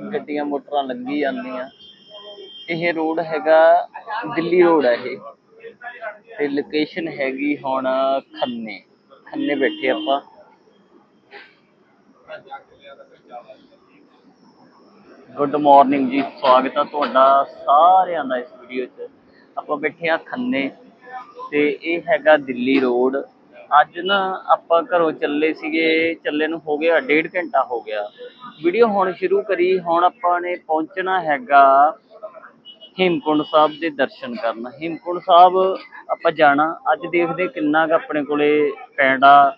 ਗੱਡੀਆਂ ਮੋਟਰਾਂ ਲੰਘੀ ਜਾਂਦੀਆਂ। ਇਹ ਰੋਡ ਹੈਗਾ ਦਿੱਲੀ ਰੋਡ ਹੈ ਇਹ। ਤੇ ਲੋਕੇਸ਼ਨ ਹੈਗੀ ਹੁਣ ਖੰਨੇ। ਖੰਨੇ ਬੈਠੇ ਆਪਾਂ। ਗੁੱਡ ਮਾਰਨਿੰਗ ਜੀ, ਸਵਾਗਤ ਹੈ ਤੁਹਾਡਾ ਸਾਰਿਆਂ ਦਾ ਇਸ ਵੀਡੀਓ 'ਚ। ਆਪਾਂ ਬੈਠੇ ਆ ਖੰਨੇ। ਤੇ ਇਹ ਹੈਗਾ ਦਿੱਲੀ ਰੋਡ। ਅੱਜ ਨਾ ਆਪਾਂ ਘਰੋਂ ਚੱਲੇ ਸੀਗੇ, ਚੱਲੇ ਨੂੰ ਹੋ ਗਿਆ ਡੇਢ ਘੰਟਾ ਹੋ ਗਿਆ। ਵੀਡੀਓ ਹੁਣ ਸ਼ੁਰੂ ਕਰੀ, ਹੁਣ ਆਪਾਂ ਨੇ ਪਹੁੰਚਣਾ ਹੈਗਾ ਹੇਮਕੁੰਡ ਸਾਹਿਬ ਦੇ ਦਰਸ਼ਨ ਕਰਨ। ਹੇਮਕੁੰਡ ਸਾਹਿਬ ਆਪਾਂ ਜਾਣਾ, ਅੱਜ ਦੇਖਦੇ ਕਿੰਨਾ ਕੁ ਆਪਣੇ ਕੋਲੇ ਪੈਂਡਾ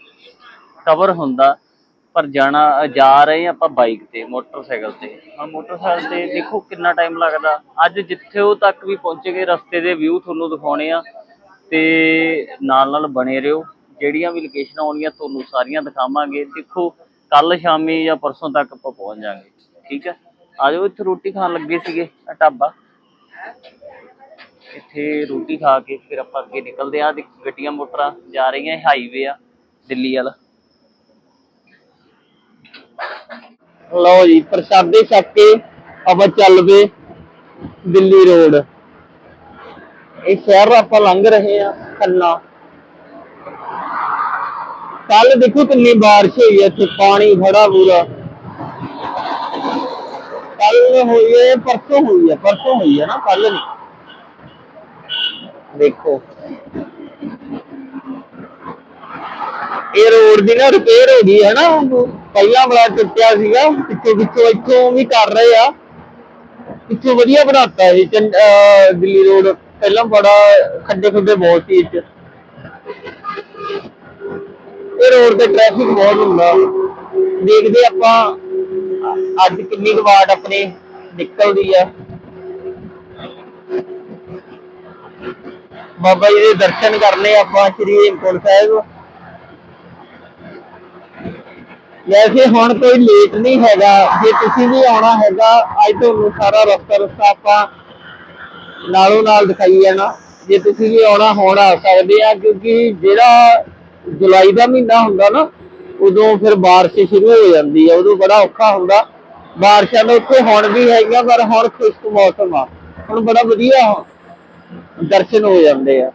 ਕਵਰ ਹੁੰਦਾ, ਪਰ ਜਾਣਾ, ਜਾ ਰਹੇ ਆਪਾਂ ਬਾਈਕ ਤੇ, ਮੋਟਰਸਾਈਕਲ ਤੇ। ਹੁਣ ਮੋਟਰਸਾਈਕਲ ਤੇ ਦੇਖੋ ਕਿੰਨਾ ਟਾਈਮ ਲੱਗਦਾ। ਅੱਜ ਜਿੱਥੇ ਉਹ ਤੱਕ ਵੀ ਪਹੁੰਚੇ ਗਏ, ਰਸਤੇ ਦੇ ਵਿਊ ਤੁਹਾਨੂੰ ਦਿਖਾਉਣੇ ਆ। ਤੇ ਨਾਲ ਨਾਲ ਬਣੇ ਰਹੋ। ਜਿਹੜੀਆਂ ਵੀ ਲੋਕੇਸ਼ਨਾਂ ਆਉਣਗੀਆਂ, ਤੁਹਾਨੂੰ ਸਾਰੀਆਂ ਦਿਖਾਵਾਂਗੇ। ਦੇਖੋ ਕੱਲ ਸ਼ਾਮੀ ਜਾਂ ਪਰਸੋਂ ਤੱਕ ਆਪਾਂ ਪਹੁੰਚ ਜਾਾਂਗੇ ਠੀਕ ਹੈ? ਆਜੋ ਇੱਥੇ ਰੋਟੀ ਖਾਣ ਲੱਗੇ ਸੀਗੇ ਢਾਬਾ। ਇੱਥੇ ਰੋਟੀ ਖਾ ਕੇ ਫਿਰ ਆਪਾਂ ਅੱਗੇ ਨਿਕਲਦੇ ਆ ਤੇ ਗੱਡੀਆਂ, ਮੋਟਰਾਂ ਜਾ ਰਹੀਆਂ ਹਾਈਵੇ ਆ, ਦਿੱਲੀ ਵਾਲਾ। ਲਓ ਜੀ, ਪ੍ਰਸ਼ਾਦੇ ਛਕ ਕੇ ਆਪਾਂ ਚੱਲ ਪਏ ਦਿੱਲੀ ਰੋਡ ਇਹ ਸ਼ਹਿਰ ਆਪਾਂ ਲੰਘ ਰਹੇ ਆ ਖੰਨਾ। ਕੱਲ ਦੇਖੋ ਕਿੰਨੀ ਬਾਰਿਸ਼ ਹੋਈ ਹੈ ਇੱਥੇ, ਪਾਣੀ ਖੜਾ ਪੂਰਾ। ਕੱਲ ਹੋਈ ਹੈ ਪਰਸੋਂ ਹੋਈ ਹੈ ਪਰਸੋਂ ਹੋਈ ਹੈ ਨਾ, ਕੱਲ ਨਹੀਂ। ਦੇਖੋ। ਇਹ ਰੋਡ ਦੀ ਨਾ ਰਿਪੇਅਰ ਹੋ ਗਈ ਹੈ ਨਾ, ਪਹਿਲਾਂ ਬੜਾ ਟੁੱਟਿਆ ਸੀਗਾ, ਪਿੱਛੋਂ ਪਿੱਛੋਂ ਇੱਥੋਂ ਵੀ ਕਰ ਰਹੇ ਆ। ਪਿੱਛੋਂ ਵਧੀਆ ਬਣਾਤਾ ਇਹ ਚੰਡ- ਦਿੱਲੀ ਰੋਡ, ਪਹਿਲਾਂ ਬੜਾ ਖੱਡੇ ਖੁੱਡੇ ਬਹੁਤ ਸੀ ਇੱਥੇ। ਇਹ ਰੋਡ ਤੇ ਟ੍ਰੈਫਿਕ ਬਹੁਤ ਹੁੰਦਾ। ਦੇਖਦੇ ਆਪਾਂ, ਅੱਜ ਕਿੰਨੀ ਵਾਟ ਆਪਣੀ ਨਿਕਲਦੀ ਆ। ਬਾਬਾ ਜੀ ਦੇ ਦਰਸ਼ਨ ਕਰਨੇ ਆਪਾਂ ਸ੍ਰੀ ਹੇਮਕੁੰਟ ਸਾਹਿਬ। ਵੈਸੇ ਹੁਣ ਕੋਈ ਲੇਟ ਨਹੀਂ ਹੈਗਾ। ਜੇ ਤੁਸੀਂ ਵੀ ਆਉਣਾ ਹੈਗਾ, ਅੱਜ ਤੁਹਾਨੂੰ ਸਾਰਾ ਰਸਤਾ ਰਸਤਾ ਆਪਾਂ ਨਾਲੋਂ ਨਾਲ ਦਿਖਾਈ ਜਾਣਾ। ਜੇ ਤੁਸੀਂ ਵੀ ਆਉਣਾ, ਹੁਣ ਆ ਸਕਦੇ ਆ, ਕਿਉਂਕਿ ਜਿਹੜਾ ਜੁਲਾਈ ਦਾ ਮਹੀਨਾ ਹੁੰਦਾ ਨਾ, ਉਦੋਂ ਫਿਰ ਬਾਰਿਸ਼ ਸ਼ੁਰੂ ਹੋ ਜਾਂਦੀ ਆ, ਉਦੋਂ ਬੜਾ ਔਖਾ ਹੁੰਦਾ। ਬਾਰਿਸ਼ਾਂ ਦਾ ਉੱਥੇ ਹੁਣ ਵੀ ਹੈਗੀਆਂ, ਪਰ ਹੁਣ ਖੁਸ਼ਕ ਮੌਸਮ ਆ। ਹੁਣ ਬੜਾ ਵਧੀਆ ਦਰਸ਼ਨ ਹੋ ਜਾਂਦੇ ਆ।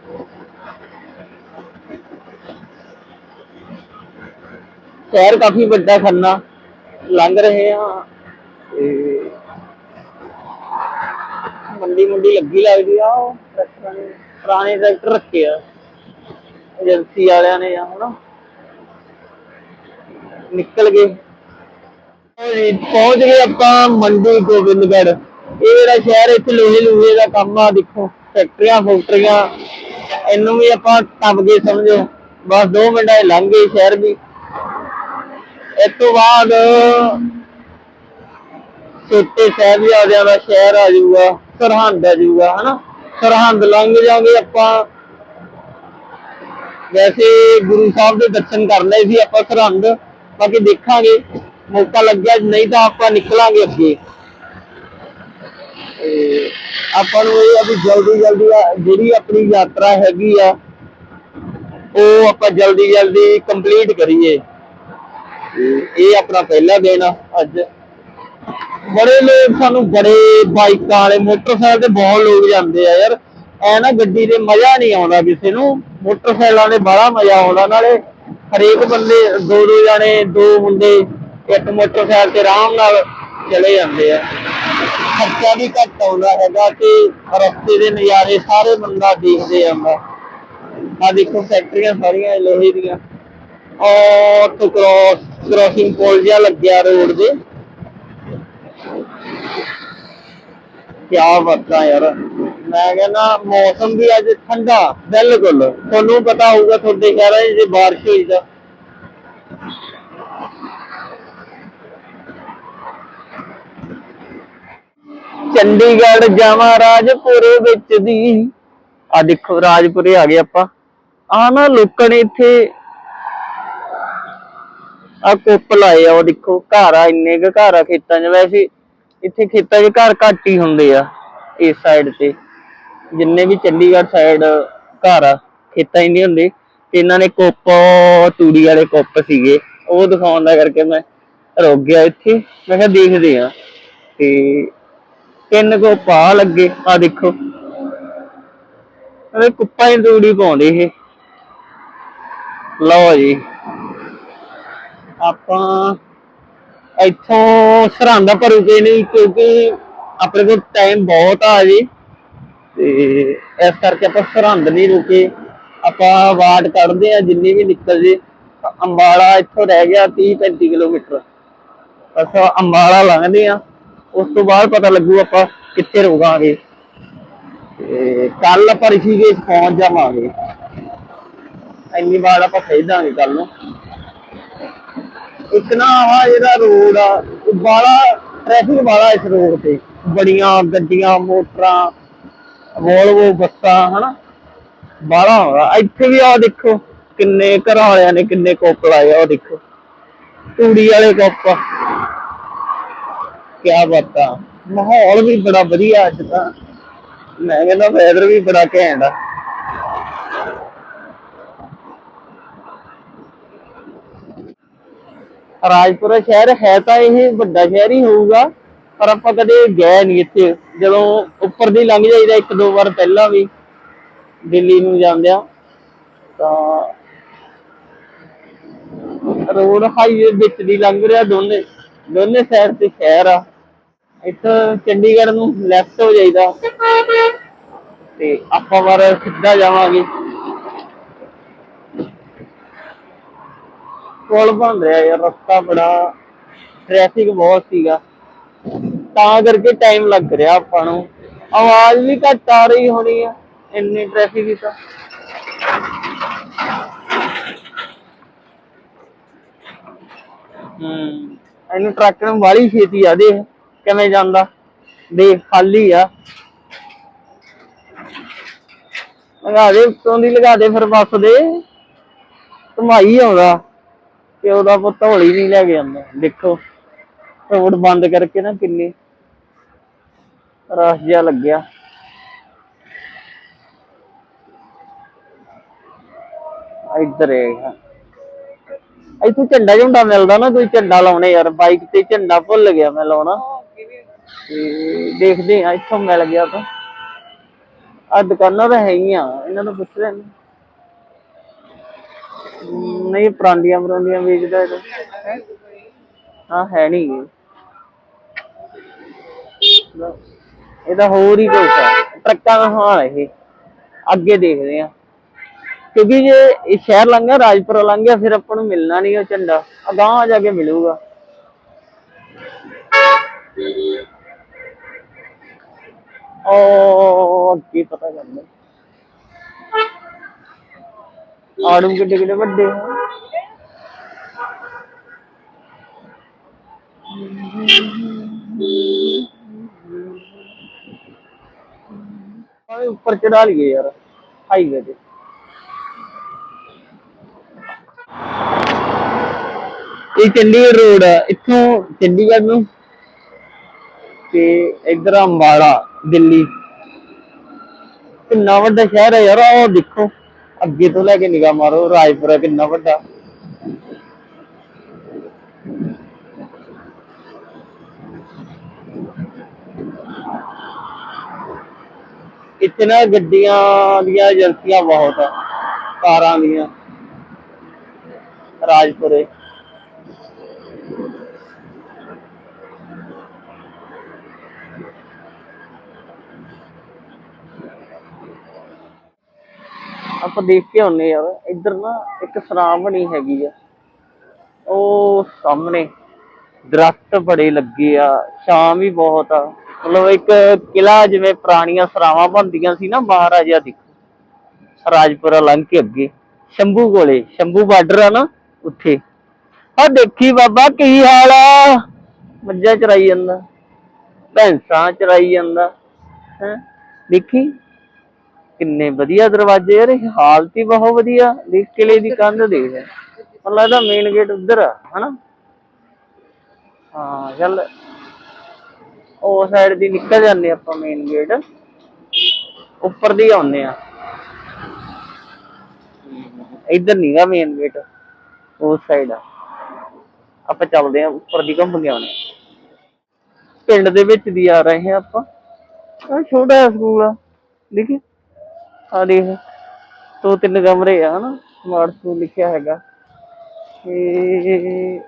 ਸ਼ਹਿਰ ਕਾਫੀ ਵੱਡਾ ਖੰਨਾ, ਲੰਘ ਰਹੇ ਆ, ਤੇ ਮੰਡੀ ਮੁੰਡੀ ਲੱਗੀ ਲੱਗਦੀ ਆ, ਉਹ ਟਰੈਕਟਰਾਂ ਨੇ ਪੁਰਾਣੇ ਟਰੈਕਟਰ ਰੱਖੇ ਆ। ਏਜੰਸੀ ਵਾਲਿਆਂ ਨੇ ਹਨਾ? ਨਿਕਲ ਗਏ। ਜੀ, ਪਹੁੰਚ ਗਏ ਆਪਾਂ ਮੰਡੀ ਗੋਬਿੰਦਗੜ੍ਹ। ਇਹ ਜਿਹੜਾ ਸ਼ਹਿਰ ਇੱਥੇ ਲੋਹੇ ਲੂਹੇ ਦਾ ਕੰਮ ਆ ਦੇਖੋ ਫੈਕਟਰੀਆਂ ਫੈਕਟਰੀਆਂ। ਇਹਨੂੰ ਵੀ ਆਪਾਂ ਟੱਪ ਗਏ ਸਮਝੋ। ਬਸ 2 ਮਿੰਟਾਂ 'ਚ ਲੰਘ ਗਏ ਸ਼ਹਿਰ ਵੀ। ਇਸ ਤੋਂ ਬਾਅਦ ਛੋਟੇ ਸਾਹਿਬਜ਼ਾਦਿਆਂ ਦਾ ਸ਼ਹਿਰ ਆ ਜਾਊਗਾ ਸਰਹੰਦ ਆ ਜਾਊਗਾ ਹਨਾ? ਸਰਹੰਦ ਲੰਘ ਜਾਵਾਂਗੇ ਆਪਾਂ। ਵੈਸੇ ਗੁਰੂ ਸਾਹਿਬ ਦੇ ਦਰਸ਼ਨ ਕਰਨੇ ਸੀ ਆਪਾਂ ਸਰਹੰਦ, ਬਾਕੀ ਦੇਖਾਂਗੇ, ਮੌਕਾ ਲੱਗਿਆ ਨਹੀਂ ਤਾਂ ਆਪਾਂ ਨਿਕਲਾਂਗੇ ਅੱਗੇ। ਆਪਾਂ ਨੂੰ ਇਹ ਆ ਵੀ ਜਲਦੀ ਜਲਦੀ ਜਿਹੜੀ ਆਪਣੀ ਯਾਤਰਾ ਹੈਗੀ ਆ, ਉਹ ਆਪਾਂ ਜਲਦੀ ਜਲਦੀ ਕੰਪਲੀਟ ਕਰੀਏ। ਇਹ ਆਪਣਾ ਪਹਿਲਾ ਦਿਨ ਆ ਅੱਜ। ਬੜੇ ਲੋਕ ਸਾਨੂੰ, ਬੜੇ ਬਾਈਕਾਂ ਵਾਲੇ, ਮੋਟਰਸਾਈਕਲ ਤੇ ਬਹੁਤ ਲੋਕ ਜਾਂਦੇ ਆ ਯਾਰ। ਐ ਨਾ ਗੱਡੀ ਦੇ ਮਜ਼ਾ ਨਹੀਂ ਆਉਂਦਾ ਕਿਸੇ ਨੂੰ। ਮੋਟਰਸਾਈਕਲਾਂ ਦੇ ਬੜਾ ਮਜ਼ਾ ਆਉਂਦਾ, ਨਾਲੇ ਹਰੇਕ ਬੰਦੇ ਦੋ ਦੋ ਜਾਣੇ, ਦੋ ਹੁੰਦੇ ਇੱਕ ਮੋਟਰਸਾਈਕਲ ਤੇ ਆਰਾਮ ਨਾਲ ਚਲੇ ਜਾਂਦੇ ਆ। ਖਰਚਾ ਵੀ ਘੱਟ ਆਉਂਦਾ ਹੈਗਾ ਤੇ ਰਸਤੇ ਦੇ ਨਜ਼ਾਰੇ ਸਾਰੇ ਬੰਦਾ ਦੇਖਦੇ ਜਾਂਦਾ ਆ ਦੇਖੋ ਫੈਕਟਰੀਆਂ ਸਾਰੀਆਂ ਲੋਹੇ ਦੀਆਂ। ਔਰ ਤੋਂ ਕ੍ਰੋਸ ਕ੍ਰੋਸਿੰਗ ਪੋਲ ਜਿਹਾ ਲੱਗਿਆ ਰੋਡ ਦੇ। ਕਿਆ ਬਾਤਾਂ ਯਾਰ। ਮੈਂ ਕਹਿੰਦਾ ਮੌਸਮ ਵੀ ਅੱਜ ਠੰਡਾ, ਬਿਲਕੁਲ। ਤੁਹਾਨੂੰ ਪਤਾ ਹੋਊਗਾ ਤੁਹਾਡੇ ਸ਼ਹਿਰਾਂ 'ਚ ਜੇ ਬਾਰਿਸ਼ ਹੋਈ ਤਾਂ। ਚੰਡੀਗੜ੍ਹ ਜਾਵਾਂ ਰਾਜਪੁਰੇ ਵਿੱਚ ਦੀ। ਆ ਦੇਖੋ, ਰਾਜਪੁਰੇ ਆ ਗਏ ਆਪਾਂ। ਆ ਨਾ ਲੋਕਾਂ ਨੇ ਇੱਥੇ ਆ ਕੁੱਪ ਲਾਏ ਆ, ਉਹ ਦੇਖੋ। ਘਰ ਆ, ਇੰਨੇ ਕੁ ਘਰ ਆ ਖੇਤਾਂ 'ਚ। ਵੈਸੇ ਇੱਥੇ ਖੇਤਾਂ 'ਚ ਘਰ ਘੱਟ ਹੀ ਹੁੰਦੇ ਆ, ਇਸ ਸਾਈਡ ਤੇ। ਜਿੰਨੇ ਵੀ ਚੰਡੀਗੜ੍ਹ ਸਾਈਡ ਘਰ ਆ, ਖੇਤਾਂ 'ਚ ਨਹੀਂ ਹੁੰਦੇ। ਤੇ ਇਹਨਾਂ ਨੇ ਕੁੱਪ, ਤੂੜੀ ਵਾਲੇ ਕੁੱਪ ਸੀਗੇ। ਉਹ ਦਿਖਾਉਣ ਦਾ ਕਰਕੇ ਮੈਂ ਰੁਕ ਗਿਆ ਇੱਥੇ। ਮੈਂ ਕਿਹਾ ਦੇਖਦੇ ਆ ਤੇ ਤਿੰਨ ਕੋ ਪਾ ਲੱਗੇ ਆ ਦੇਖੋ। ਇਹ ਕੁੱਪਾ ਹੀ ਤੂੜੀ ਪਾਉਂਦੇ ਇਹ। ਲਓ ਜੀ। ਆਪਾਂ ਇੱਥੋਂ ਸਰਹੰਦ ਭਰੂਗੇ ਨਹੀਂ, ਕਿਉਂਕਿ ਆਪਣੇ ਕੋਲ ਟਾਈਮ ਬਹੁਤ ਆ ਜੀ। ਤੇ ਇਸ ਕਰਕੇ ਆਪਾਂ ਸਰਹੰਦ ਨਹੀਂ ਰੁਕੇ। ਆਪਾਂ ਵਾਟ ਕੱਢਦੇ ਆ ਜਿੰਨੀ ਵੀ ਨਿਕਲ ਜੇ। ਅੰਬਾਲਾ ਇੱਥੋਂ ਰਹਿ ਗਿਆ 30 35 ਕਿਲੋਮੀਟਰ। ਬਸ ਅੰਬਾਲਾ ਲੰਘਦੇ ਆ ਉਸ ਤੋਂ ਬਾਅਦ ਪਤਾ ਲੱਗੂ ਆਪਾਂ ਕਿੱਥੇ ਰੁਕਾਂਗੇ। ਤੇ ਕੱਲ ਆਪਾਂ ਰਿਸ਼ੀਕੇਸ਼ ਪਹੁੰਚ ਜਾਵਾਂਗੇ। ਇੰਨੀ ਵਾਰ ਆਪਾਂ ਖੇਡਾਂਗੇ ਕੱਲ ਨੂੰ। ਇੱਕ ਨਾ ਆ ਜਿਹੜਾ ਰੋਡ ਆ, ਉਹ ਬਾਲਾ ਟ੍ਰੈਫਿਕ ਬਾਲਾ ਇਸ ਰੋਡ ਤੇ। ਬੜੀਆਂ ਗੱਡੀਆਂ, ਮੋਟਰਾਂ ਵੋਲਵੋ ਬੱਸਾਂ, ਹਨਾ? ਬਾਲਾ ਹੋਗਾ ਇੱਥੇ ਵੀ ਆ ਦੇਖੋ, ਕਿੰਨੇ ਘਰਾਂ ਵਾਲਿਆਂ ਨੇ ਕਿੰਨੇ ਕੋਪ ਲਾਏ ਆ ਉਹ ਦੇਖੋ। ਤੂੜੀ ਵਾਲੇ ਕੁੱਪ ਕਿਆ ਬਾਤਾਂ। ਮਾਹੌਲ ਵੀ ਬੜਾ ਵਧੀਆ ਅੱਜ ਤਾਂ। ਮੈਂ ਕਹਿੰਦਾ ਵੈਦਰ ਵੀ ਬੜਾ ਘੈਂਟ ਆ। ਰਾਜਪੁਰਾ ਸ਼ਹਿਰ ਹੈ ਤਾਂ ਇਹ ਵੱਡਾ ਸ਼ਹਿਰ ਹੀ ਹੋਊਗਾ, ਪਰ ਆਪਾਂ ਕਦੇ ਗਏ ਨਹੀਂ ਇੱਥੇ। ਜਦੋਂ ਉੱਪਰ ਦੀ ਲੰਘ ਜਾਈਦਾ ਇੱਕ ਦੋ ਵਾਰ ਪਹਿਲਾਂ ਵੀ, ਦਿੱਲੀ ਨੂੰ ਜਾਂਦਿਆਂ। ਤਾਂ ਰੋਡ ਹਾਈਵੇ ਵਿੱਚ ਦੀ ਲੰਘ ਰਿਹਾ ਦੋਨੇ ਦੋਨੇ ਸਾਈਡ ਤੇ ਸ਼ਹਿਰ ਆ। ਇੱਥੋਂ ਚੰਡੀਗੜ੍ਹ ਨੂੰ ਲੈਫਟ ਹੋ ਜਾਈਦਾ। ਤੇ ਆਪਾਂ ਵਾਰ ਸਿੱਧਾ ਜਾਵਾਂਗੇ। ਪੁਲ ਬਣ ਰਿਹਾ ਯਾਰ, ਰਸਤਾ ਬੜਾ ਟ੍ਰੈਫਿਕ ਬਹੁਤ ਸੀਗਾ। ਤਾਂ ਕਰਕੇ ਟਾਈਮ ਲੱਗ ਰਿਹਾ ਆਪਾਂ ਨੂੰ। ਆਵਾਜ਼ ਵੀ ਘੱਟ ਆ ਰਹੀ ਹੋਣੀ ਆ, ਇੰਨੀ ਟ੍ਰੈਫਿਕ ਹੀ ਤਾਂ। ਹੂੰ, ਇਹਨੂੰ ਟਰੱਕ ਨੂੰ ਬਾਹਲੀ ਛੇਤੀ ਆ ਦੇ, ਕਿਵੇਂ ਜਾਂਦਾ? ਦੇਖ, ਖਾਲੀ ਆ। ਲਗਾ ਦੇ, ਉੱਤੋਂ ਦੀ ਲਗਾ ਦੇ, ਫਿਰ ਬੱਸ ਦੇ। ਧਮਾਈ ਆਉਂਦਾ। ਤੇ ਉਹਦਾ ਪੁੱਤ ਹੌਲੀ ਨਹੀਂ ਲੈ ਕੇ ਜਾਂਦਾ ਦੇਖੋ, ਰੋਡ ਬੰਦ ਕਰਕੇ ਨਾ ਕਿੰਨੀ ਰਸ਼ ਜਿਹਾ ਲੱਗਿਆ। ਇੱਧਰ ਹੈਗਾ ਇੱਥੇ ਝੰਡਾ ਝੁੰਡਾ ਮਿਲਦਾ ਨਾ, ਕੋਈ ਝੰਡਾ ਲਾਉਣੇ ਯਾਰ। ਬਾਈਕ ਤੇ ਝੰਡਾ ਭੁੱਲ ਗਿਆ ਮੈਂ ਲਾਉਣਾ। ਤੇ ਦੇਖਦੇ ਆ ਇੱਥੋਂ ਮਿਲ ਗਿਆ ਤਾਂ। ਆ ਦੁਕਾਨਾਂ ਤਾਂ ਹੈਗੀਆਂ, ਇਹਨਾਂ ਨੂੰ ਪੁੱਛ ਲੈਣ ਨਹੀਂ ਪਰਾਂਡੀਆਂ ਪਰਾਂਡੀਆਂ ਵੇਚਦਾ ਇਹ ਹਾਂ, ਹੈ ਨਹੀਂ ਇਹਦਾ ਹੋਰ ਹੀ ਕੁਛ ਆ। ਟਰੱਕਾਂ ਦਾ ਹਾਲ ਇਹ। ਅੱਗੇ ਦੇਖਦੇ ਆ ਕਿਉਂਕਿ ਜੇ ਇਹ ਸ਼ਹਿਰ ਲੰਘਿਆ ਰਾਜਪੁਰਾ ਲੰਘਿਆ ਫਿਰ ਆਪਾਂ ਨੂੰ ਮਿਲਣਾ ਨਹੀਂ ਉਹ ਝੰਡਾ। ਅਗਾਂਹ ਜਾ ਕੇ ਮਿਲੂਗਾ। ਉਹ ਅੱਗੇ ਪਤਾ ਕਰਨਾ। ਆੜੂ ਕਿੱਡੇ ਕਿੱਡੇ ਵੱਡੇ ਆ। ਆਹ ਉੱਪਰ ਚੜਾ ਲਈਏ ਯਾਰ ਹਾਈਵੇ ਤੇ। ਇਹ ਚੰਡੀਗੜ੍ਹ ਰੋਡ ਆ, ਇੱਥੋਂ ਚੰਡੀਗੜ੍ਹ ਨੂੰ ਤੇ ਇਧਰ ਅੰਬਾਲਾ, ਦਿੱਲੀ। ਕਿੰਨਾ ਵੱਡਾ ਸ਼ਹਿਰ ਹੈ ਯਾਰ ਉਹ ਦੇਖੋ। ਅੱਗੇ ਤੋਂ ਲੈ ਕੇ ਨਿਗਾਹ ਮਾਰੋ, ਰਾਜਪੁਰਾ ਕਿੰਨਾ ਵੱਡਾ? ਇੱਥੇ ਨਾ ਗੱਡੀਆਂ ਦੀਆਂ ਏਜੰਸੀਆਂ ਬਹੁਤ ਆ, ਕਾਰਾਂ ਦੀਆਂ, ਰਾਜਪੁਰੇ। ਆਪਾਂ ਦੇਖ ਕੇ ਆਉਨੇ ਯਾਰ, ਇੱਧਰ ਨਾ ਇੱਕ ਸਰਾਂ ਬਣੀ ਹੈਗੀ ਆ। ਉਹ ਸਾਹਮਣੇ ਦਰਖਤ ਬੜੇ ਲੱਗੇ ਆ, ਛਾਂ ਵੀ ਬਹੁਤ ਆ। ਮਤਲਬ ਇੱਕ ਕਿਲਾ ਜਿਵੇਂ ਪੁਰਾਣੀਆਂ ਸਰਾਵਾਂ ਬਣਦੀਆਂ ਸੀ ਨਾ, ਮਹਾਰਾਜਾ ਦੀ। ਰਾਜਪੁਰਾ ਲੰਘ ਕੇ ਅੱਗੇ, ਸ਼ੰਭੂ ਕੋਲੇ, ਸ਼ੰਭੂ ਬਾਰਡਰ ਆ ਨਾ ਉੱਥੇ। ਆ ਦੇਖੀ ਬਾਬਾ, ਕੀ ਹਾਲ ਆ? ਮੱਝਾਂ ਚਰਾਈ ਜਾਂਦਾ, ਭੈਂਸਾਂ ਚਰਾਈ ਜਾਂਦਾ, ਹੈ? ਦੇਖੀ? ਕਿੰਨੇ ਵਧੀਆ ਦਰਵਾਜ਼ੇ ਯਾਰ ਇਹ ਹਾਲਤ ਹੀ ਬਹੁਤ ਵਧੀਆ। ਦੇਖ ਕਿਲੇ ਦੀ ਕੰਧ ਦੇਖ। ਮੈਨੂੰ ਲੱਗਦਾ ਮੇਨ ਗੇਟ ਉਧਰ ਆ, ਹਨਾ? ਹਾਂ, ਚੱਲ। ਉਹ ਸਾਈਡ ਦੀ ਨਿਕਲ ਜਾਂਦੇ ਆਪਾਂ ਮੇਨ ਗੇਟ ਉੱਪਰ ਦੀ ਆਉਂਦੇ ਆ। ਇੱਧਰ ਨੀਗਾ ਮੇਨ ਗੇਟ ਉਸ ਸਾਈਡ ਆ। ਆਪਾਂ ਚੱਲਦੇ ਆ, ਉੱਪਰ ਦੀ ਘੁੰਮ ਕੇ ਆਉਣੇ ਪਿੰਡ ਦੇ ਵਿੱਚ ਦੀ ਆ ਰਹੇ ਹਾਂ ਆਪਾਂ। ਆ ਛੋਟਾ ਜਿਹਾ ਸਕੂਲ ਆ। ਦੇਖੀ ਆ ਦੇਖ, ਦੋ ਤਿੰਨ ਕਮਰੇ ਆ, ਹਨਾ? ਸਮਾਰਟ ਸਕੂਲ ਲਿਖਿਆ ਹੈਗਾ। ਤੇ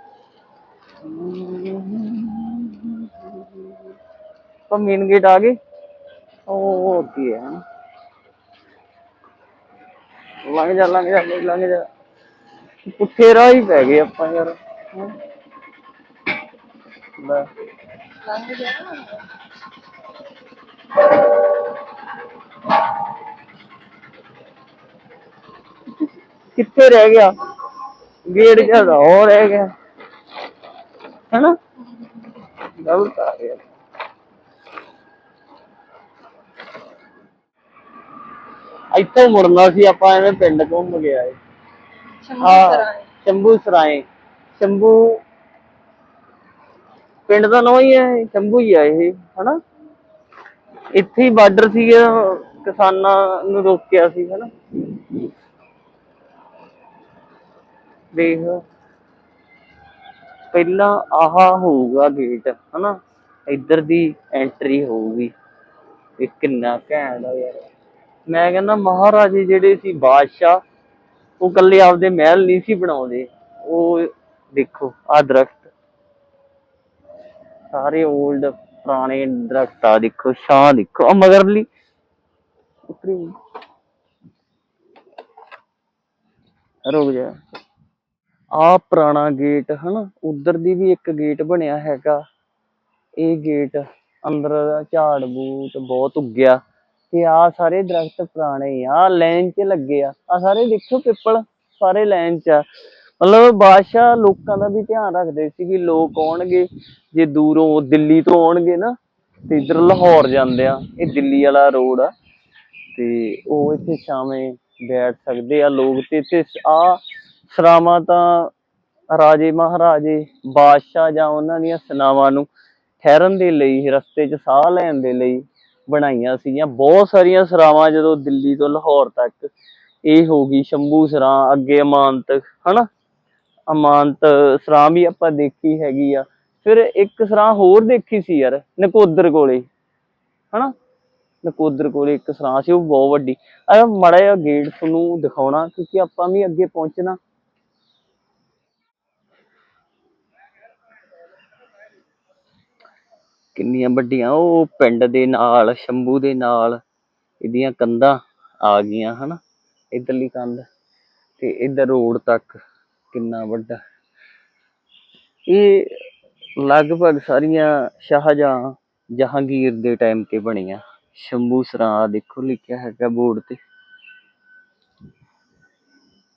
ਆਪਾਂ ਮੇਨ ਗੇਟ ਆ ਗਏ। ਉਹ ਕੀ ਹੈ ਹਨਾ? ਲੰਘ ਜਾ ਲੰਘ ਜਾ ਬਈ ਲੰਘ ਜਾ। ਪੁੱਠੇ ਰਾਹ ਹੀ ਪੈ ਗਏ ਆਪਾਂ ਕਿੱਥੇ ਰਹਿ ਗਿਆ? ਗੇੜ ਜਿਹਾ ਹੋਰ ਰਹਿ ਗਿਆ। ਹੈਨਾ? ਗਲਤ ਆ ਗਿਆ। ਇੱਥੋਂ ਮੁੜਨਾ ਸੀ ਆਪਾਂ ਐਵੇਂ ਪਿੰਡ ਘੁੰਮ ਗਿਆ ਏ ਹਾਂ ਸ਼ੰਭੂ ਸਰਾਏ। ਸ਼ੰਭੂ ਪਿੰਡ ਦਾ ਨਾਂ ਹੀ ਹੈ ਸ਼ੰਭੂ ਹੀ ਆ ਇਹ ਹਨਾ? ਇੱਥੇ ਹੀ ਬਾਰਡਰ ਸੀਗਾ ਕਿਸਾਨਾਂ ਨੂੰ ਰੋਕਿਆ ਸੀ ਹਨਾ? ਦੇਖ। ਪਹਿਲਾਂ ਆਹ ਹੋਊਗਾ ਗੇਟ ਹਨਾ? ਇੱਧਰ ਦੀ ਐਂਟਰੀ ਹੋਊਗੀ। ਇਹ ਕਿੰਨਾ ਘੈਂਟ ਆ ਯਾਰ। ਮੈਂ ਕਹਿੰਦਾ ਮਹਾਰਾਜੇ ਜਿਹੜੇ ਸੀ ਬਾਦਸ਼ਾਹ, ਉਹ ਇਕੱਲੇ ਆਪਦੇ ਮਹਿਲ ਨਹੀਂ ਸੀ ਬਣਾਉਂਦੇ। ਉਹ ਦੇਖੋ ਆ ਦਰਖਤ। ਸਾਰੇ 올ਡ ਪੁਰਾਣੇ ਦਰਖਤ ਆ ਦੇਖੋ, ਛਾਂ ਦੇਖੋ। ਆ ਮਗਰਲੀ। ਉੱਤਰੀ ਰੁਕ ਜਾ। ਆ ਪੁਰਾਣਾ ਗੇਟ, ਹਨਾ? ਉਧਰ ਦੀ ਵੀ ਇੱਕ ਗੇਟ ਬਣਿਆ ਹੈਗਾ। ਇਹ ਗੇਟ ਅੰਦਰ ਝਾੜ ਬੂਟ ਬਹੁਤ ਉੱਗਿਆ ਤੇ ਆ ਸਾਰੇ ਦਰਖਤ ਪੁਰਾਣੇ ਆ, ਲਾਈਨ 'ਚ ਲੱਗੇ ਆ। ਆ ਸਾਰੇ ਦੇਖੋ ਪਿੱਪਲ, ਸਾਰੇ ਲਾਈਨ 'ਚ ਆ। ਮਤਲਬ ਬਾਦਸ਼ਾਹ ਲੋਕਾਂ ਦਾ ਵੀ ਧਿਆਨ ਰੱਖਦੇ ਸੀ ਕਿ ਲੋਕ ਆਉਣਗੇ, ਜੇ ਦੂਰੋਂ ਦਿੱਲੀ ਤੋਂ ਆਉਣਗੇ ਨਾ, ਤੇ ਇਧਰ ਲਾਹੌਰ ਜਾਂਦੇ ਆ। ਇਹ ਦਿੱਲੀ ਵਾਲਾ ਰੋਡ ਆ ਤੇ ਉਹ ਇੱਥੇ ਸ਼ਾਮੇ ਬੈਠ ਸਕਦੇ ਆ ਲੋਕ ਤੇ ਇੱਥੇ ਆ ਸਰਾਵਾਂ ਤਾਂ ਰਾਜੇ ਮਹਾਰਾਜੇ, ਬਾਦਸ਼ਾਹ ਜਾਂ ਉਹਨਾਂ ਦੀਆਂ ਸਨਾਵਾਂ ਨੂੰ ਠਹਿਰਨ ਦੇ ਲਈ, ਰਸਤੇ 'ਚ ਸਾਹ ਲੈਣ ਦੇ ਲਈ ਬਣਾਈਆਂ ਸੀਗੀਆਂ। ਬਹੁਤ ਸਾਰੀਆਂ ਸਰਾਵਾਂ ਜਦੋਂ ਦਿੱਲੀ ਤੋਂ ਲਾਹੌਰ ਤੱਕ ਇਹ ਹੋ ਗਈ, ਸ਼ੰਭੂ ਸਰਾਂ, ਅੱਗੇ ਅਮਾਨਤ, ਹਨਾ? ਅਮਾਨਤ ਸਰਾਂ ਵੀ ਆਪਾਂ ਦੇਖੀ ਹੈਗੀ ਆ। ਫਿਰ ਇੱਕ ਸਰਾਂ ਹੋਰ ਦੇਖੀ ਸੀ ਯਾਰ, ਨਕੋਦਰ ਕੋਲੇ, ਹਨਾ? ਨਕੋਦਰ ਕੋਲੇ ਇੱਕ ਸਰਾਂ ਸੀ, ਉਹ ਬਹੁਤ ਵੱਡੀ। ਆ ਮਾੜਾ ਜਿਹਾ ਗੇਟ ਤੁਹਾਨੂੰ ਦਿਖਾਉਣਾ, ਕਿਉਂਕਿ ਆਪਾਂ ਵੀ ਅੱਗੇ ਪਹੁੰਚਣਾ। ਕਿੰਨੀਆਂ ਵੱਡੀਆਂ, ਉਹ ਪਿੰਡ ਦੇ ਨਾਲ, ਸ਼ੰਭੂ ਦੇ ਨਾਲ ਇਹਦੀਆਂ ਕੰਧਾਂ ਆ ਗਈਆਂ, ਹਨਾ? ਇਧਰਲੀ ਕੰਧ ਤੇ ਇਧਰ ਰੋਡ ਤੱਕ ਕਿੰਨਾ ਵੱਡਾ। ਇਹ ਲਗਭਗ ਸਾਰੀਆਂ ਸ਼ਾਹਜਹਾਂ ਜਹਾਂਗੀਰ ਦੇ ਟਾਈਮ ਤੇ ਬਣੀਆਂ। ਸ਼ੰਭੂ ਸਰਾਂ ਦੇਖੋ, ਲਿਖਿਆ ਹੈਗਾ ਬੋਰਡ ਤੇ।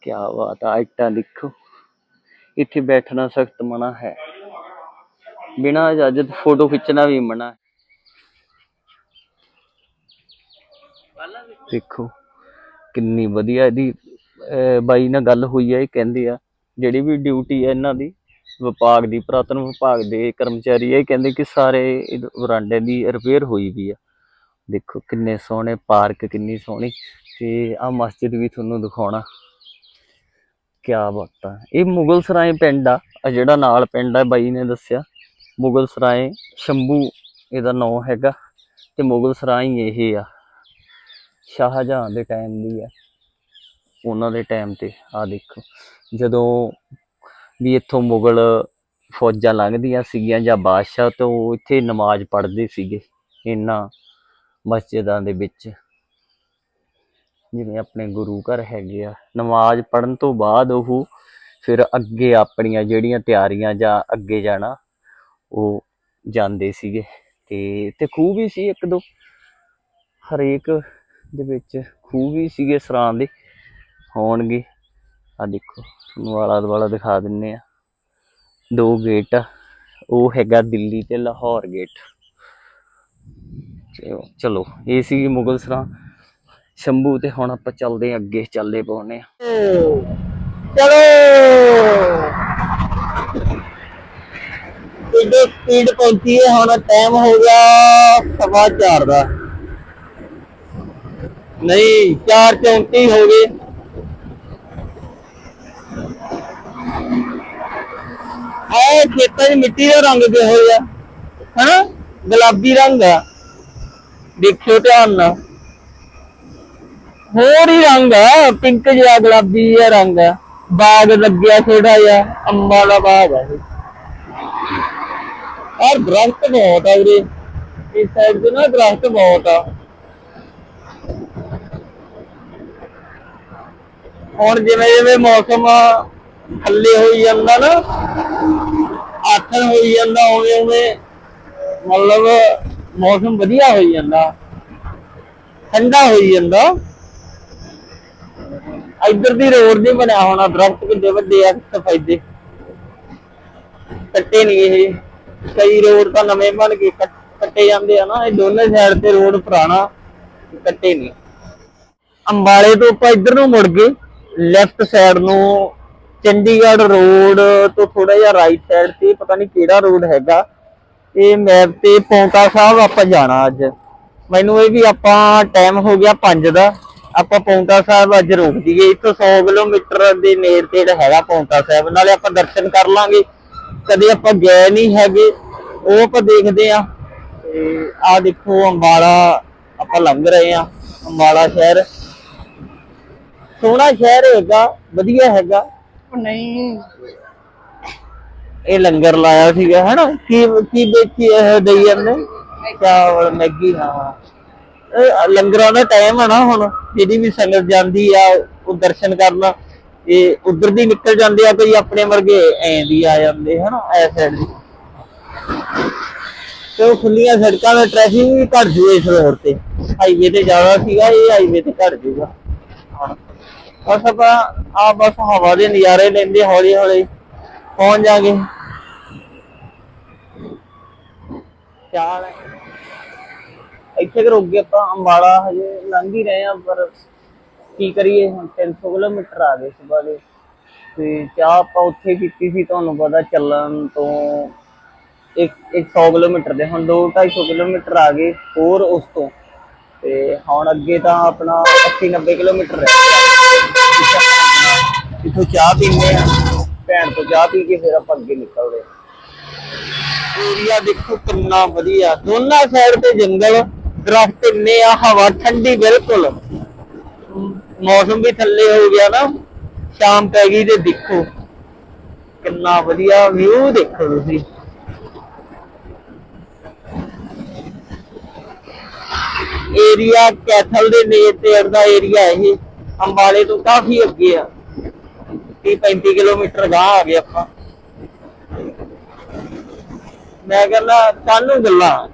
ਕੀ ਬਾਤ ਆ, ਇੱਟਾਂ ਦੇਖੋ। ਇੱਥੇ ਬੈਠਣਾ ਸਖਤ ਮਨਾ ਹੈ। ਬਿਨਾਂ ਇਜਾਜ਼ਤ ਫੋਟੋ ਖਿੱਚਣਾ ਵੀ ਮਨਾ। ਹੈ ਦੇਖੋ, ਕਿੰਨੀ ਵਧੀਆ ਇਹਦੀ ਬਾਈ ਨਾਲ ਗੱਲ ਹੋਈ ਹੈ ਇਹ ਕਹਿੰਦੇ ਆ, ਜਿਹੜੀ ਵੀ ਡਿਊਟੀ ਹੈ ਇਹਨਾਂ ਦੀ, ਵਿਭਾਗ ਦੀ, ਪੁਰਾਤਨ ਵਿਭਾਗ ਦੇ ਕਰਮਚਾਰੀ ਇਹ ਕਹਿੰਦੇ ਕਿ ਸਾਰੇ ਇਹ ਵਰਾਂਡੇ ਦੀ ਰਿਪੇਅਰ ਹੋਈ ਵੀ ਆ। ਦੇਖੋ, ਕਿੰਨੇ ਸੋਹਣੇ ਪਾਰਕ, ਕਿੰਨੀ ਸੋਹਣੀ, ਤੇ ਆ ਮਸਜਿਦ ਵੀ ਤੁਹਾਨੂੰ ਦਿਖਾਉਣਾ। ਕਿਆ ਬਾਤਾਂ। ਇਹ ਮੁਗਲ ਸਰਾਏ ਪਿੰਡ ਆ ਜਿਹੜਾ ਨਾਲ ਪਿੰਡ ਆ, ਬਾਈ ਨੇ ਦੱਸਿਆ। ਮੁਗਲ ਸਰਾਏ ਸ਼ੰਭੂ, ਇਹਦਾ ਨਾਂ ਹੈਗਾ ਤੇ ਮੁਗਲ ਸਰਾਏ ਇਹ ਆ। ਸ਼ਾਹਜਹਾਂ ਦੇ ਟਾਈਮ ਦੀ ਆ। ਉਹਨਾਂ ਦੇ ਟਾਈਮ ਤੇ ਆ ਦੇਖੋ। ਜਦੋਂ ਵੀ ਇੱਥੋਂ ਮੁਗਲ ਫੌਜਾਂ ਲੰਘਦੀਆਂ ਸੀਗੀਆਂ ਜਾਂ ਬਾਦਸ਼ਾਹ ਤੋਂ ਇੱਥੇ ਨਮਾਜ਼ ਪੜ੍ਹਦੇ ਸੀਗੇ, ਇਹਨਾਂ ਮਸਜਿਦਾਂ ਦੇ ਵਿੱਚ। ਜਿਵੇਂ ਆਪਣੇ ਗੁਰੂ ਘਰ ਹੈਗੇ ਆ। ਨਮਾਜ਼ ਪੜ੍ਹਨ ਤੋਂ ਬਾਅਦ ਉਹ ਫਿਰ ਅੱਗੇ ਆਪਣੀਆਂ ਜਿਹੜੀਆਂ ਤਿਆਰੀਆਂ ਜਾਂ ਅੱਗੇ ਜਾਣਾ ਉਹ ਜਾਂਦੇ ਸੀਗੇ ਤੇ ਤੇ ਖੂਹ ਵੀ ਸੀ ਇੱਕ ਦੋ। ਹਰੇਕ ਦੇ ਵਿੱਚ ਖੂਹ ਵੀ ਸੀਗੇ ਸਰਾਂ ਦੇ। ਹੋਣਗੇ। ਆ ਦੇਖੋ, ਤੁਹਾਨੂੰ ਆਲਾ ਦੁਆਲਾ ਦਿਖਾ ਦਿੰਨੇ ਆ। ਦੋ ਗੇਟ ਆ, ਉਹ ਹੈਗਾ ਦਿੱਲੀ ਤੇ ਲਾਹੌਰ ਗੇਟ। ਚਲੋ- ਇਹ ਸੀ ਮੁਗਲ ਸਰਾਂ। ਸ਼ੰਭੂ ਤੇ ਹੁਣ ਆਪਾਂ ਚੱਲਦੇ ਹਾਂ ਅੱਗੇ, ਚੱਲੇ ਪਾਉਨੇ ਆ। ਚਲੋ। ਇਹਦੇ ਸਪੀਡ ਪਹੁੰਚੀ ਹੈ? ਹੁਣ ਟਾਈਮ ਹੋ ਗਿਆ ਸਵਾ ਚਾਰ ਦਾ। ਨਹੀਂ 4:34 ਹੋ ਗਏ। ਆਹ ਖੇਤਾਂ 'ਚ ਮਿੱਟੀ ਦਾ ਰੰਗ ਕਿਹੋ ਜਿਹਾ? ਹਨਾ ਗੁਲਾਬੀ ਰੰਗ ਆ। ਦੇਖਿਓ ਧਿਆਨ ਨਾਲ। ਹੋਰ ਹੀ ਰੰਗ ਆ। ਪਿੰਕ ਜਿਹਾ ਗੁਲਾਬੀ ਜਿਹਾ ਰੰਗ ਆ। ਬਾਗ ਲੱਗਿਆ ਥੋੜਾ ਜਿਹਾ। ਅੰਬਾਂ ਦਾ ਬਾਗ ਆ। ਔਰ ਦਰਖਤ ਬਹੁਤ ਆ ਵੀਰੇ। ਇਸ ਸਾਈਡ ਤੇ ਨਾ ਦਰਖਤ ਬਹੁਤ ਆ। ਹੁਣ ਜਿਵੇਂ ਜਿਵੇਂ ਮੌਸਮ ਥੱਲੇ ਹੋਈ ਜਾਂਦਾ ਨਾ, ਆਥਣ ਹੋਈ ਜਾਂਦਾ, ਉਵੇਂ ਉਵੇਂ ਮਤਲਬ ਮੌਸਮ ਵਧੀਆ ਹੋਈ ਜਾਂਦਾ। ਠੰਡਾ ਹੋਈ ਜਾਂਦਾ। ਇੱਧਰ ਦੀ ਰੋਡ ਨਹੀਂ ਬਣਿਆ ਹੋਣਾ, ਦਰਖਤ ਕਿੰਨੇ ਵੱਡੇ ਆ ਸਫੈਦੇ ਕੱਟੇ ਨਹੀਂ ਇਹ। ਕਈ ਰੋਡ ਤਾਂ ਨਵੇਂ ਬਣ ਕੇ ਕੱਟੇ ਜਾਂਦੇ ਆ ਨਾ, ਇਹ ਦੋਨੇ ਸਾਈਡ ਤੇ ਰੋਡ ਪੁਰਾਣਾ, ਕੱਟੇ ਨਹੀਂ ਅੰਬਾਲੇ ਤੋਂ ਆਪਾਂ ਇੱਧਰ ਨੂੰ ਮੁੜ ਗਏ ਲੈਫਟ ਸਾਈਡ ਨੂੰ ਚੰਡੀਗੜ੍ਹ ਰੋਡ ਤੋਂ ਥੋੜਾ ਜਿਹਾ ਰਾਈਟ ਸਾਈਡ ਤੇ, ਪਤਾ ਨਹੀਂ ਕਿਹੜਾ ਰੋਡ ਹੈਗਾ। ਇਹ ਮੈਪ ਤੇ ਪੌਂਟਾ ਸਾਹਿਬ ਆਪਾਂ ਜਾਣਾ ਅੱਜ। ਮੈਨੂੰ ਇਹ ਵੀ ਆਪਾਂ ਟਾਈਮ ਹੋ ਗਿਆ 5 ਦਾ। ਆਪਾਂ ਪੌਂਟਾ ਸਾਹਿਬ ਅੱਜ ਰੁਕ ਜੀਏ ਇੱਥੋਂ 100 ਕਿਲੋਮੀਟਰ ਦੇ ਨੇੜੇ ਤੇੜ ਹੈਗਾ ਪੌਂਟਾ ਸਾਹਿਬ। ਨਾਲੇ ਆਪਾਂ ਦਰਸ਼ਨ ਕਰ ਲਾਂਗੇ। ਕਦੇ ਆਪਾਂ ਗਏ ਨਹੀਂ ਹੈਗੇ ਉਹ ਆਪਾਂ ਦੇਖਦੇ ਆ ਤੇ ਆ ਦੇਖੋ ਅੰਬਾਲਾ ਆਪਾਂ ਲੰਘ ਰਹੇ ਆ ਅੰਬਾਲਾ ਸ਼ਹਿਰ। ਸੋਹਣਾ ਸ਼ਹਿਰ ਹੈਗਾ ਵਧੀਆ ਹੈਗਾ। ਨਹੀਂ। ਇਹ ਲੰਗਰ ਲਾਇਆ ਸੀਗਾ ਹੈਨਾ? ਕੀ ਕੀ ਦੇਖੀ ਇਹ ਦਈ ਜਾਂਦੇ ਚਾਵਲ ਮੈਗੀ ਹਾਂ। ਇਹ ਲੰਗਰਾਂ ਦਾ ਟਾਈਮ ਹੈ ਨਾ ਹੁਣ ਜਿਹੜੀ ਵੀ ਸੰਗਤ ਜਾਂਦੀ ਆ ਉਹ ਦਰਸ਼ਨ ਕਰਨ। ਇਹ ਉਧਰ ਦੀ ਨਿਕਲ ਜਾਂਦੇ ਆ ਕੋਈ ਆਪਣੇ ਵਰਗੇ, ਐਂ ਦੀ ਆ ਜਾਂਦੇ, ਹਨਾ, ਐ ਸਾਈਡ ਦੀ। ਤੇ ਉਹ ਖੁੱਲੀਆਂ ਸੜਕਾਂ ਦਾ ਟ੍ਰੈਫਿਕ ਵੀ ਘੱਟ ਜੂ ਇਸ ਰੋਡ ਤੇ। ਹਾਈਵੇ ਤੇ ਜ਼ਿਆਦਾ ਸੀਗਾ, ਇਹ ਹਾਈਵੇ ਤੇ ਘੱਟ ਜੂਗਾ ਬਸ ਆਪਾਂ ਆ ਬਸ ਹਵਾ ਦੇ ਨਜ਼ਾਰੇ ਲੈਂਦੇ ਹੌਲੀ ਹੌਲੀ ਪਹੁੰਚ ਜਾਗੇ। ਚਾਲ ਇੱਥੇ ਕਿ ਆਪਾਂ, ਅੰਬਾਲਾ ਹਜੇ ਲੰਘ ਹੀ ਰਹੇ ਆ ਪਰ ਕੀ ਕਰੀਏ? ਹੁਣ 300 ਕਿਲੋਮੀਟਰ ਆ ਗਏ ਸਵੇਰ ਦੇ। ਤੇ ਚਾਹ ਆਪਾਂ ਉੱਥੇ ਕੀਤੀ ਸੀ, ਤੁਹਾਨੂੰ ਪਤਾ ਚੱਲਣ ਤੋਂ 100 ਕਿਲੋਮੀਟਰ ਦੇ। ਹੁਣ 2 250 ਕਿਲੋਮੀਟਰ ਆ ਗਏ ਹੋਰ ਉਸ ਤੋਂ। ਤੇ ਹੁਣ ਅੱਗੇ ਤਾਂ ਆਪਣਾ 80 90 ਕਿਲੋਮੀਟਰ ਰਹਿ ਗਿਆ। ਇੱਥੋਂ ਚਾਹ ਪੀਂਦੇ ਆ। ਭੈਣ ਤੋਂ ਚਾਹ ਪੀ ਕੇ ਫਿਰ ਆਪਾਂ ਅੱਗੇ ਨਿਕਲਦੇ ਏਰੀਆ ਦੇਖੋ ਕਿੰਨਾ ਵਧੀਆ। ਦੋਨਾਂ ਸਾਈਡ ਤੇ ਜੰਗਲ ਦਰਖਤ ਇੰਨੇ ਆ, ਹਵਾ ਠੰਡੀ ਬਿਲਕੁਲ। ਮੌਸਮ ਵੀ ਥੱਲੇ ਹੋ ਗਿਆ ਨਾ, ਸ਼ਾਮ ਪੈ ਗਈ ਤੇ ਦੇਖੋ। ਕਿੰਨਾ ਵਧੀਆ ਵਿਊ ਦੇਖੋ ਤੁਸੀਂ। ਏਰੀਆ ਕੈਥਲ ਦੇ ਨੇੜੇ ਦਾ ਏਰੀਆ ਇਹ। ਅੰਬਾਲੇ ਤੋਂ ਕਾਫੀ ਅੱਗੇ ਆ। 30 35 ਕਿਲੋਮੀਟਰ ਗਾਂ ਆ ਗਏ ਆਪਾਂ। ਮੈਂ ਕਹਿੰਦਾ ਕਾਨੂੰ ਗੱਲਾਂ।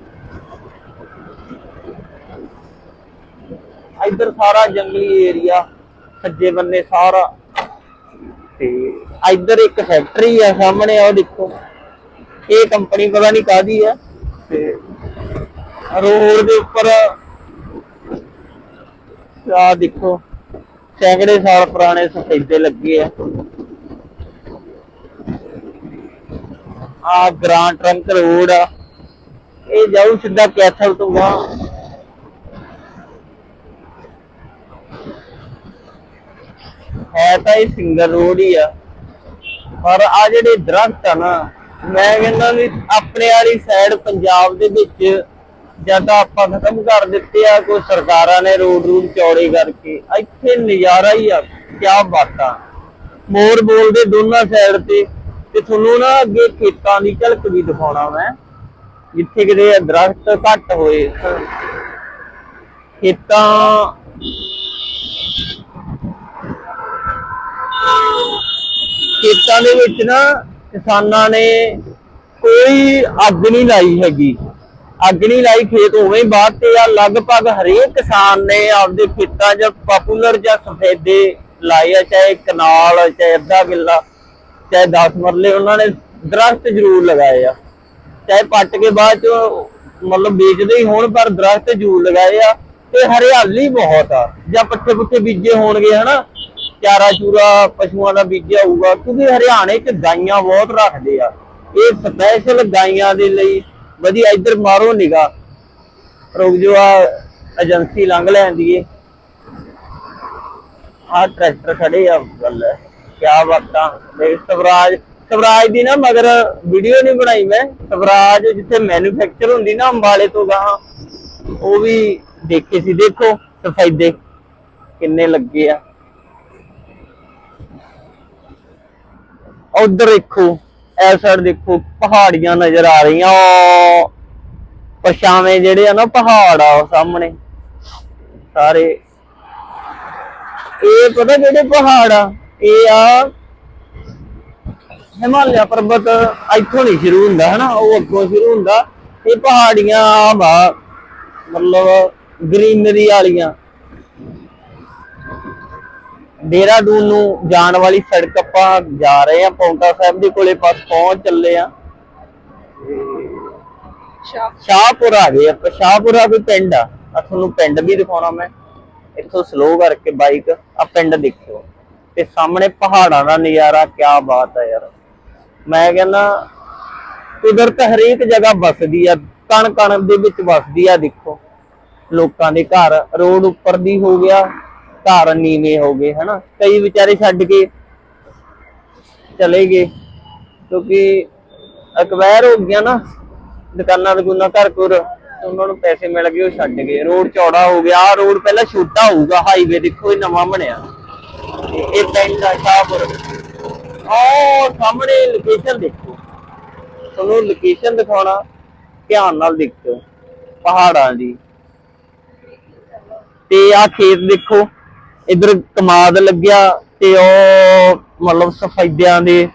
ਇੱਧਰ ਸਾਰਾ ਜੰਗਲੀ ਏਰੀਆ, ਸੱਜੇ ਬੰਨੇ ਸਾਰਾ। ਤੇ ਇੱਧਰ ਇੱਕ ਫੈਕਟਰੀ ਆ ਸਾਹਮਣੇ ਉਹ ਦੇਖੋ। ਇਹ ਕੰਪਨੀ ਪਤਾ ਨਹੀਂ ਕਾਦੀ ਆ। ਤੇ ਰੋਡ ਦੇ ਉੱਪਰ ਆ ਦੇਖੋ, ਸੈਂਕੜੇ ਸਾਲ ਪੁਰਾਣੇ ਸਫੈਦੇ ਲੱਗੇ ਆ। ਆ ਗ੍ਰਾਂਡ ਟਰੰਕ ਰੋਡ ਆ। ਇਹ ਜਾਊ ਸਿੱਧਾ ਕੈਥਲ ਤੋਂ ਗਾ ਹੈ ਤਾਂ ਇਹ ਸਿੰਗਲ ਰੋਡ ਹੀ ਆ। ਪਰ ਆ ਜਿਹੜੇ ਦਰਖਤ ਆ ਨਾ, ਮੈਂ ਕਹਿੰਦਾ ਵੀ ਆਪਣੇ ਵਾਲੀ ਸਾਈਡ ਪੰਜਾਬ ਦੇ ਵਿੱਚ ਜਾਂ ਤਾਂ ਆਪਾਂ ਖਤਮ ਕਰ ਦਿੱਤੇ ਆ, ਕੋਈ ਸਰਕਾਰਾਂ ਨੇ ਰੋਡ ਰੂਡ ਚੌੜੇ ਕਰਕੇ, ਇੱਥੇ ਨਜ਼ਾਰਾ ਹੀ ਆ, ਕਿਆ ਬਾਤਾਂ। ਮੋਰ ਬੋਲਦੇ ਦੋਨਾਂ ਸਾਈਡ ਤੇ ਤੇ ਤੁਹਾਨੂੰ ਨਾ ਅੱਗੇ ਖੇਤਾਂ ਦੀ ਝਲਕ ਵੀ ਦਿਖਾਉਣਾ ਮੈਂ। ਜਿੱਥੇ ਕਿਤੇ ਦਰਖਤ ਘੱਟ ਹੋਏ। ਖੇਤਾਂ ਖੇਤਾਂ ਦੇ ਵਿੱਚ ਨਾ ਕਿਸਾਨਾਂ ਨੇ ਕੋਈ ਅੱਗ ਨਹੀਂ ਲਾਈ ਹੈਗੀ। ਅੱਗ ਨਹੀਂ ਲਾਈ, ਖੇਤ ਉਵੇਂ ਹੀ ਤੇ ਆ, ਲਗਭਗ ਹਰੇਕ ਕਿਸਾਨ ਨੇ ਆਪਦੇ ਖੇਤਾਂ 'ਚ ਪਪੂਲਰ ਜਾਂ ਸਫੇਦੇ ਲਾਏ ਆ, ਚਾਹੇ ਕਨਾਲ, ਚਾਹੇ ਅੱਧਾ ਕਿੱਲਾ, ਚਾਹੇ 10 ਮਰਲੇ, ਉਹਨਾਂ ਨੇ ਦਰਖਤ ਜ਼ਰੂਰ ਲਗਾਏ ਆ। ਚਾਹੇ ਪੱਟ ਕੇ ਬਾਅਦ ਚ ਮਤਲਬ ਵੇਚਦੇ ਹੀ ਹੋਣ, ਪਰ ਦਰਖਤ ਜ਼ਰੂਰ ਲਗਾਏ ਆ। ਤੇ ਹਰਿਆਲੀ ਬਹੁਤ ਆ, ਜਾਂ ਪੱਠੇ ਪੁੱਠੇ ਬੀਜੇ ਹੋਣਗੇ, ਹਨਾ? ਚਾਰਾ ਚੂਰਾ ਪਸ਼ੂਆਂ ਦਾ ਬੀਜਿਆ ਹੋਊਗਾ, ਕਿਉਂਕਿ ਹਰਿਆਣੇ 'ਚ ਗਾਈਆਂ ਬਹੁਤ ਰੱਖਦੇ ਆ। ਇਹ ਸਪੈਸ਼ਲ ਗਾਈਆਂ ਦੇ ਲਈ ਵਧੀਆ ਇੱਧਰ ਮਾਰੋ ਨਿਗਾ ਰੁਕ ਜੋ ਆ ਏਜੰਸੀ ਲੰਘ ਲੈਂਦੀ ਏ ਆ ਟਰੈਕਟਰ ਖੜੇ ਆ, ਗੱਲ ਹੈ। ਕਿਆ ਬਾਤਾਂ। ਦੇਖ, ਸਵਰਾਜ ਸਵਰਾਜ ਦੀ ਨਾ ਮਗਰ ਵੀਡੀਓ ਨਹੀਂ ਬਣਾਈ ਮੈਂ। ਸਵਰਾਜ ਜਿੱਥੇ ਮੈਨੂਫੈਕਚਰ ਹੁੰਦੀ ਨਾ ਅੰਬਾਲੇ ਤੋਂ ਗਾਹਾਂ, ਉਹ ਵੀ ਦੇਖੇ ਸੀ। ਦੇਖੋ ਸਫੈਦੇ ਕਿੰਨੇ ਲੱਗੇ ਆ। ਉਧਰ ਦੇਖੋ ਇਸ ਸਾਈਡ ਦੇਖੋ, ਪਹਾੜੀਆਂ ਨਜ਼ਰ ਆ ਰਹੀਆਂ। ਉਹ ਪਛਾਵੇਂ ਜਿਹੜੇ ਆ ਨਾ ਪਹਾੜ ਆ, ਉਹ ਸਾਹਮਣੇ। ਸਾਰੇ। ਇਹ ਪਤਾ ਜਿਹੜੇ ਪਹਾੜ ਆ? ਇਹ ਆ ਹਿਮਾਲਿਆ ਪਰਬਤ, ਇੱਥੋਂ ਨਹੀਂ ਸ਼ੁਰੂ ਹੁੰਦਾ, ਹਨਾ? ਉਹ ਅੱਗੋਂ ਸ਼ੁਰੂ ਹੁੰਦਾ। ਇਹ ਪਹਾੜੀਆਂ ਆ ਵਾ ਮਤਲਬ ਗ੍ਰੀਨਰੀ ਵਾਲੀਆਂ। ਦੇਹਰਾਦੂਨ ਨੂੰ ਜਾਣ ਵਾਲੀ ਸੜਕ ਆਪਾਂ ਜਾ ਰਹੇ ਆ ਪੌਂਟਾ ਸਾਹਿਬ ਦੇ ਕੋਲੇ ਪਾਸ ਪਹੁੰਚ ਚੱਲੇ ਆ ਸ਼ਾਹਪੁਰ। ਆ ਗਏ ਆਪਾਂ ਸ਼ਾਹਪੁਰਾ ਕੋਈ ਪਿੰਡ ਆ? ਆ ਤੁਹਾਨੂੰ ਪਿੰਡ ਵੀ ਦਿਖਾਉਣਾ ਮੈਂ। ਇੱਥੋਂ ਸਲੋ ਕਰਕੇ ਬਾਈਕ ਆ ਪਿੰਡ ਦੇਖਿਓ। ਤੇ ਸਾਹਮਣੇ ਪਹਾੜਾਂ ਦਾ ਨਜ਼ਾਰਾ ਕੀ ਬਾਤ ਹੈ ਯਾਰ। ਮੈਂ ਕਹਿੰਦਾ ਕੁਦਰਤ ਹਰੇਕ ਜਗ੍ਹਾ ਵਸਦੀ ਆ ਕਣ ਕਣ ਦੇ ਵਿੱਚ ਵਸਦੀ ਆ ਦੇਖੋ। ਲੋਕਾਂ ਦੇ ਘਰ ਰੋਡ ਉੱਪਰ ਦੀ ਹੋ ਗਿਆ ਘਰ ਨੀਵੇਂ ਹੋ ਗਏ, ਹਨਾ? ਕਈ ਵਿਚਾਰੇ ਛੱਡ ਕੇ ਚਲੇ ਗਏ, ਕਿਉਂਕਿ ਅਕਵੈਰ ਹੋ ਗਿਆ ਨਾ, ਦੁਕਾਨਾਂ ਦੁਕਾਨਾਂ, ਘਰ ਘੁਰ ਉਹਨਾਂ ਨੂੰ ਪੈਸੇ ਮਿਲ ਗਏ, ਉਹ ਛੱਡ ਗਏ। ਰੋਡ ਚੌੜਾ ਹੋ ਗਿਆ, ਆਹ ਰੋਡ ਪਹਿਲਾਂ ਛੋਟਾ ਹੋਊਗਾ ਹਾਈਵੇ ਦੇਖੋ, ਇਹ ਨਵਾਂ ਬਣਿਆ। ਤੇ ਇਹ ਪਿੰਡ ਆ, ਸ਼ਾਹਪੁਰ। ਆਹ ਸਾਹਮਣੇ ਲੋਕੇਸ਼ਨ ਦੇਖੋ। ਤੁਹਾਨੂੰ ਲੋਕੇਸ਼ਨ ਦਿਖਾਉਣਾ, ਧਿਆਨ ਨਾਲ ਦੇਖੋ ਪਹਾੜਾਂ ਦੀ। ਤੇ ਆ ਖੇਤ ਦੇਖੋ। ਇਧਰ ਕਮਾਦ ਲੱਗਿਆ ਤੇ ਉਹ ਮਤਲਬ ਸਫੈਦਿਆਂ ਦੇ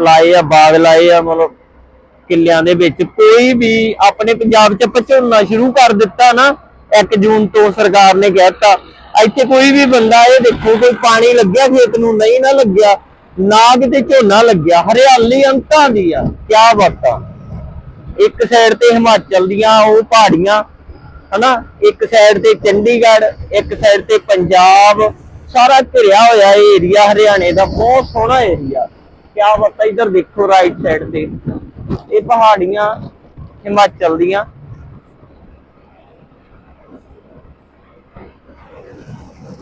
ਲਾਏ ਆ, ਬਾਗ ਲਾਏ ਆ, ਮਤਲਬ ਕਿੱਲਿਆਂ ਦੇ ਵਿੱਚ। ਕੋਈ ਵੀ ਆਪਣੇ ਪੰਜਾਬ 'ਚ ਪਚੋਣਾ ਸ਼ੁਰੂ ਕਰ ਦਿੱਤਾ ਨਾ 1 ਜੂਨ ਤੋਂ ਸਰਕਾਰ ਨੇ ਕਹਿਤਾ ਇੱਥੇ ਕੋਈ ਵੀ ਬੰਦਾ ਇਹ ਦੇਖੋ ਕੋਈ ਪਾਣੀ ਲੱਗਿਆ, ਖੇਤ ਨੂੰ ਨਹੀਂ ਨਾ ਲੱਗਿਆ, ਨਾ ਕਿਤੇ ਝੋਨਾ ਲੱਗਿਆ, ਹਰਿਆਲੀ ਅੰਤਾਂ ਦੀ ਆ, ਕਿਆ ਬਾਤਾਂ। ਇੱਕ ਸਾਈਡ ਤੇ ਹਿਮਾਚਲ ਦੀਆਂ, ਉਹ ਪਹਾੜੀਆਂ ਹਨਾ? ਇੱਕ ਸਾਈਡ ਤੇ ਚੰਡੀਗੜ੍ਹ, ਇੱਕ ਸਾਈਡ ਤੇ ਪੰਜਾਬ। ਸਾਰਾ ਘਿਰਿਆ ਹੋਇਆ ਇਹ ਏਰੀਆ ਹਰਿਆਣੇ ਦਾ। ਬਹੁਤ ਸੋਹਣਾ ਏਰੀਆ ਕਿਆ ਬਤਾ ਇਧਰ ਦੇਖੋ ਰਾਈਟ ਸਾਈਡ ਤੇ। ਇਹ ਪਹਾੜੀਆਂ ਹਿਮਾਚਲ ਦੀਆਂ।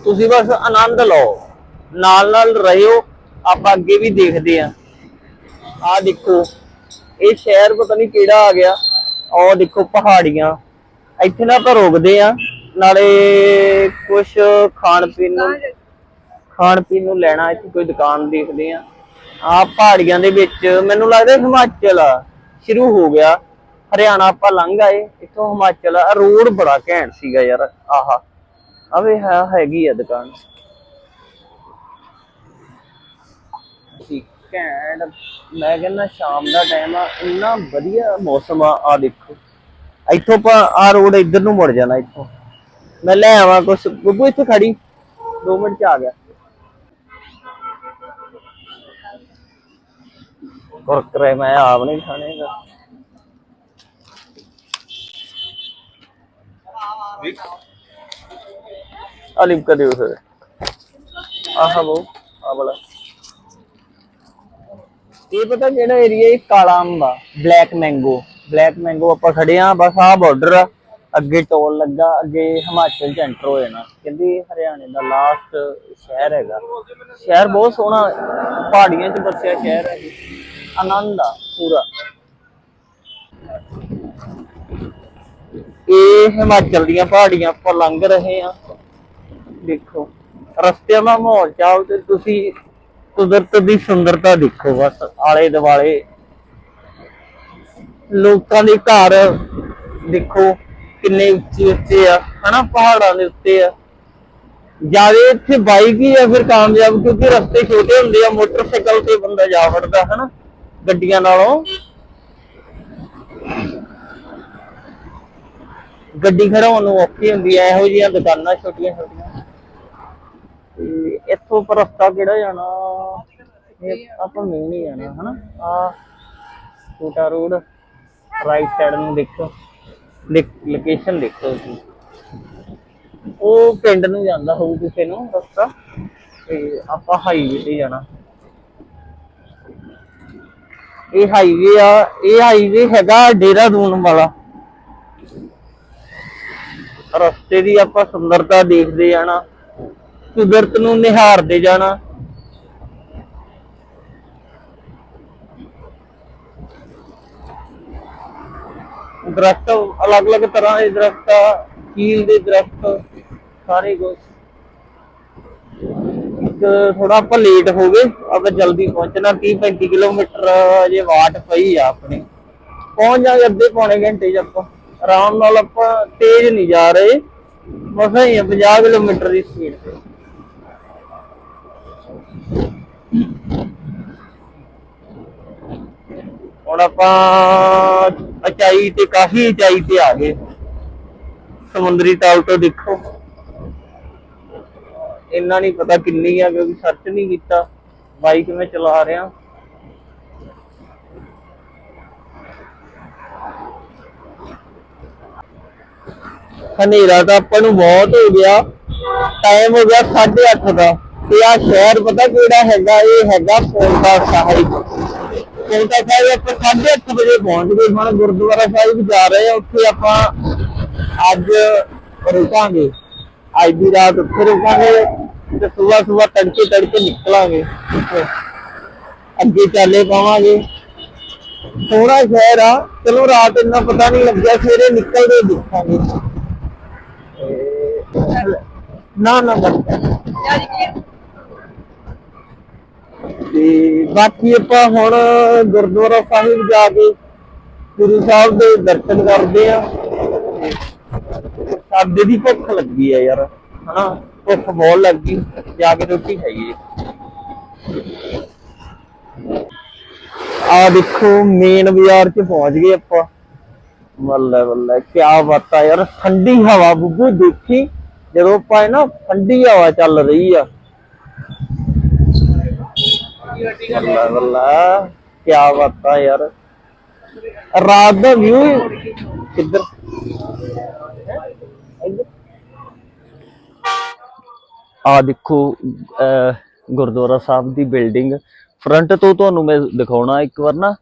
ਤੁਸੀਂ ਬਸ ਆਨੰਦ ਲਓ। ਨਾਲ ਨਾਲ ਰਹਿਓ। ਆਪਾਂ ਅੱਗੇ ਵੀ ਦੇਖਦੇ ਆਂ। ਆਹ ਦੇਖੋ, ਇਹ ਸ਼ਹਿਰ ਪਤਾ ਨਹੀਂ ਕਿਹੜਾ ਆ ਗਿਆ। ਉਹ ਦੇਖੋ ਪਹਾੜੀਆਂ। ਇੱਥੇ ਨਾ ਆਪਾਂ ਰੁਕਦੇ ਆ ਨਾਲੇ ਕੁਝ ਖਾਣ ਪੀਣ ਨੂੰ ਖਾਣ ਪੀਣ ਨੂੰ ਲੈਣਾ ਇੱਥੇ ਕੋਈ ਦੁਕਾਨ ਦੇਖਦੇ ਆ ਆ ਪਹਾੜੀਆਂ ਦੇ ਵਿੱਚ ਮੈਨੂੰ ਲੱਗਦਾ ਹਿਮਾਚਲ ਆ। ਸ਼ੁਰੂ ਹੋ ਗਿਆ। ਹਰਿਆਣਾ ਆਪਾਂ ਲੰਘ ਆਏ ਇੱਥੋਂ ਹਿਮਾਚਲ ਆ। ਰੋਡ ਬੜਾ ਘੈਂਟ ਸੀਗਾ ਯਾਰ ਆਹਾ। ਆਵੇ ਹੈ ਹੈਗੀ ਆ ਦੁਕਾਨ। ਠੀਕ ਘੈਂਟ ਮੈਂ ਕਹਿੰਦਾ ਸ਼ਾਮ ਦਾ ਟਾਈਮ ਆ ਇੰਨਾ ਵਧੀਆ ਮੌਸਮ ਆ ਆ ਦੇਖੋ। ਇੱਥੋਂ ਆਪਾਂ ਆ ਰੋਡ ਇੱਧਰ ਨੂੰ ਮੁੜ ਜਾਣਾ ਇੱਥੋਂ। ਮੈਂ ਲੈ ਆਵਾਂ ਕੁਛ। ਬੱਬੂ ਇੱਥੇ ਖੜੀ। 2 ਮਿੰਟ ਚ ਆ ਗਿਆ। ਕੁਰਕਰੇ ਮੈਂ ਆਪ ਨਹੀਂ ਖਾਣੇ ਦਾ ਆ ਲਿਮਕਾ ਦਿਓ ਆਹ ਬੋ ਆ ਬਲਾ ਇਹ ਪਤਾ ਕਿਹੜਾ ਏਰੀਆ ਇਹ ਕਾਲਾ ਅੰਬ ਬਲੈਕ ਮੈਂਗੋ ਬਲੈਕ ਮੈਂਗੋ ਆਪਾਂ ਖੜੇ ਆ, ਬਸ ਆਹ ਬਾਰਡਰ ਆ। ਅੱਗੇ ਟੋਲ ਲੱਗਾ, ਅੱਗੇ ਹਿਮਾਚਲ ਚ ਐਂਟਰ ਹੋ ਜਾਣਾ ਕਹਿੰਦੇ ਹਰਿਆਣੇ ਦਾ ਲਾਸਟ ਸ਼ਹਿਰ ਹੈਗਾ। ਸ਼ਹਿਰ ਬਹੁਤ ਸੋਹਣਾ, ਪਹਾੜੀਆਂ ਚ ਬਸਿਆ ਸ਼ਹਿਰ ਹੈ। ਆਨੰਦ ਆ ਪੂਰਾ। ਇਹ ਹਿਮਾਚਲ ਦੀਆਂ ਪਹਾੜੀਆਂ ਆਪਾਂ ਲੰਘ ਰਹੇ ਆ। ਦੇਖੋ, ਰਸਤਿਆਂ ਦਾ ਮਾਹੌਲ ਚਾਹੋ ਤੇ ਤੁਸੀਂ ਕੁਦਰਤ ਦੀ ਸੁੰਦਰਤਾ ਦੇਖੋ ਬਸ ਆਲੇ ਦੁਆਲੇ ਲੋਕਾਂ ਦੇ ਘਰ, ਦੇਖੋ ਕਿੰਨੇ ਉੱਚੇ ਉੱਚੇ ਆ, ਹਨਾ, ਪਹਾੜਾਂ ਦੇ ਉੱਤੇ ਆ। ਜ਼ਿਆਦਾ ਇੱਥੇ ਬਾਈਕ ਹੀ ਆ ਫਿਰ ਕਾਮਯਾਬ, ਕਿਉਂਕਿ ਰਸਤੇ ਛੋਟੇ ਹੁੰਦੇ ਆ, ਮੋਟਰਸਾਈਕਲ ਤੇ ਬੰਦਾ ਜਾ ਵੜਦਾ, ਹਨਾ, ਗੱਡੀਆਂ ਨਾਲੋਂ। ਗੱਡੀ ਖੜਾਉਣ ਨੂੰ ਔਖੀ ਹੁੰਦੀ ਐ ਇਹੋ ਜਿਹੀਆਂ ਦੁਕਾਨਾਂ ਛੋਟੀਆਂ ਛੋਟੀਆਂ। ਤੇ ਇੱਥੋਂ ਪਰ ਰਸਤਾ ਕਿਹੜਾ ਜਾਣਾ? ਇਹ ਆਪਾਂ ਮੇਨ ਹੀ ਜਾਣਾ, ਹਨਾ। ਆ ਛੋਟਾ ਰੋਡ। ਰਾਈਟ ਸਾਈਡ ਨੂੰ ਦੇਖੋ। ਲੋਕੇਸ਼ਨ ਦੇਖੋ ਤੁਸੀਂ। ਉਹ ਪਿੰਡ ਨੂੰ ਜਾਂਦਾ ਹੋਊ ਕਿਸੇ ਨੂੰ, ਰਸਤਾ। ਤੇ ਆਪਾਂ ਹਾਈਵੇ ਤੇ ਜਾਣਾ। ਇਹ ਹਾਈਵੇ ਆ, ਇਹ ਹਾਈਵੇ ਹੈਗਾ ਡੇਰਾਦੂਨ ਵਾਲਾ। ਰਸਤੇ ਦੀ ਆਪਾਂ ਸੁੰਦਰਤਾ ਦੇਖਦੇ ਜਾਣਾ, ਕੁਦਰਤ ਨੂੰ ਨਿਹਾਰਦੇ ਜਾਣਾ। ਦਰਖਤ, ਅਲੱਗ-ਅਲੱਗ ਤਰ੍ਹਾਂ ਦੇ ਦਰਖਤ ਆ ਕੀਲ ਦੇ ਦਰਖਤ, ਸਾਰੇ ਕੁਝ ਥੋੜਾ ਆਪਾਂ ਲੇਟ ਹੋ ਗਏ, ਆਪਾਂ ਜਲਦੀ ਪਹੁੰਚਣਾ। 30 35 ਕਿਲੋਮੀਟਰ ਅਜੇ ਵਾਟ ਪਈ ਆ ਆਪਣੀ। ਪਹੁੰਚ ਜਾਗੇ ਅੱਧੇ ਪੌਣੇ ਘੰਟੇ ਚ ਆਪਾਂ। ਆਰਾਮ ਨਾਲ ਆਪਾਂ ਤੇਜ਼ ਨਹੀਂ ਜਾ ਰਹੇ। ਬਸ ਹੀ 50 ਕਿਲੋਮੀਟਰ ਦੀ ਸਪੀਡ ਤੇ। ਹੁਣ ਆਪਾਂ ਉਚਾਈ ਤੇ ਕਾਫੀ ਉਚਾਈ ਤੇ ਆ ਗਏ। ਸਮੁੰਦਰੀ ਤਲ ਤੋਂ ਦੇਖੋ। ਇੰਨਾ ਨਹੀਂ ਪਤਾ ਕਿੰਨੀ ਆ, ਕਿਉਂਕਿ ਸਰਚ ਨਹੀਂ ਕੀਤਾ। ਬਾਈਕ ਮੈਂ ਚਲਾ ਰਿਹਾ। ਹਨੇਰਾ ਤਾਂ ਆਪਾਂ ਨੂੰ ਬਹੁਤ ਹੋ ਗਿਆ। ਟਾਈਮ ਹੋ ਗਿਆ 8:30 ਦਾ। ਤੇ ਆ ਸ਼ਹਿਰ ਪਤਾ ਕਿਹੜਾ ਹੈਗਾ? ਇਹ ਹੈਗਾ ਪੌਂਟਾ ਸਾਹਿਬ। ਪੌਂਟਾ ਸਾਹਿਬ ਆਪਾਂ 8:30 ਵਜੇ ਪਹੁੰਚ ਗਏ। ਹੁਣ ਗੁਰਦੁਆਰਾ ਸਾਹਿਬ ਜਾ ਰਹੇ ਆ, ਉੱਥੇ ਆਪਾਂ ਅੱਜ ਰੁਕਾਂਗੇ। ਅੱਜ ਦੀ ਰਾਤ ਉੱਥੇ ਰੁਕਾਂਗੇ ਤੇ ਸਵੇਰ ਸਵੇਰ ਤੜਕੇ ਤੜਕੇ ਨਿਕਲਾਂਗੇ ਉੱਥੇ। ਅੱਗੇ ਚਾਲੇ ਪਾਵਾਂਗੇ। ਸੋਹਣਾ ਸ਼ਹਿਰ ਆ। ਚਲੋ ਰਾਤ ਇੰਨਾ ਪਤਾ ਨਹੀਂ ਲੱਗਿਆ, ਸਵੇਰੇ ਨਿਕਲਦੇ ਦੇਖਾਂਗੇ। ਨਾ ਨਾ ਬਸ ਤੇ ਬਾਕੀ ਆਪਾਂ ਹੁਣ ਗੁਰਦੁਆਰਾ ਸਾਹਿਬ ਜਾ ਕੇ ਗੁਰੂ ਸਾਹਿਬ ਦੇ ਦਰਸ਼ਨ ਕਰਦੇ ਆ ਸਾਡੇ ਦੀ ਭੁੱਖ ਲੱਗੀ ਆ ਯਾਰ, ਹਨਾ? ਭੁੱਖ ਬਹੁਤ ਲੱਗੀ। ਜਾ ਕੇ ਰੋਟੀ ਖਾਈਏ। ਆ ਦੇਖੋ ਮੇਨ ਬਾਜ਼ਾਰ 'ਚ ਪਹੁੰਚ ਗਏ ਆਪਾਂ। ਬੱਲੇ ਮੱਲੇ ਕੀ ਬਾਤ ਆ ਯਾਰ। ਠੰਡੀ ਹਵਾ ਬੁੱਬੂ ਦੇਖੀ, ਜਦੋਂ ਆਪਾਂ ਇਹ ਨਾ ਠੰਡੀ ਹਵਾ ਚੱਲ ਰਹੀ ਆ। ਬੱਲਾ ਬੱਲਾ ਕੀ ਬਾਤ ਆ ਯਾਰ। ਰਾਤ ਦਾ ਵਿਊ ਕਿੱਧਰ? ਆ ਦੇਖੋ ਗੁਰਦੁਆਰਾ ਸਾਹਿਬ ਦੀ ਬਿਲਡਿੰਗ ਫਰੰਟ ਤੋਂ ਤੁਹਾਨੂੰ ਮੈਂ ਦਿਖਾਉਣਾ ਇੱਕ ਵਾਰ ਨਾ।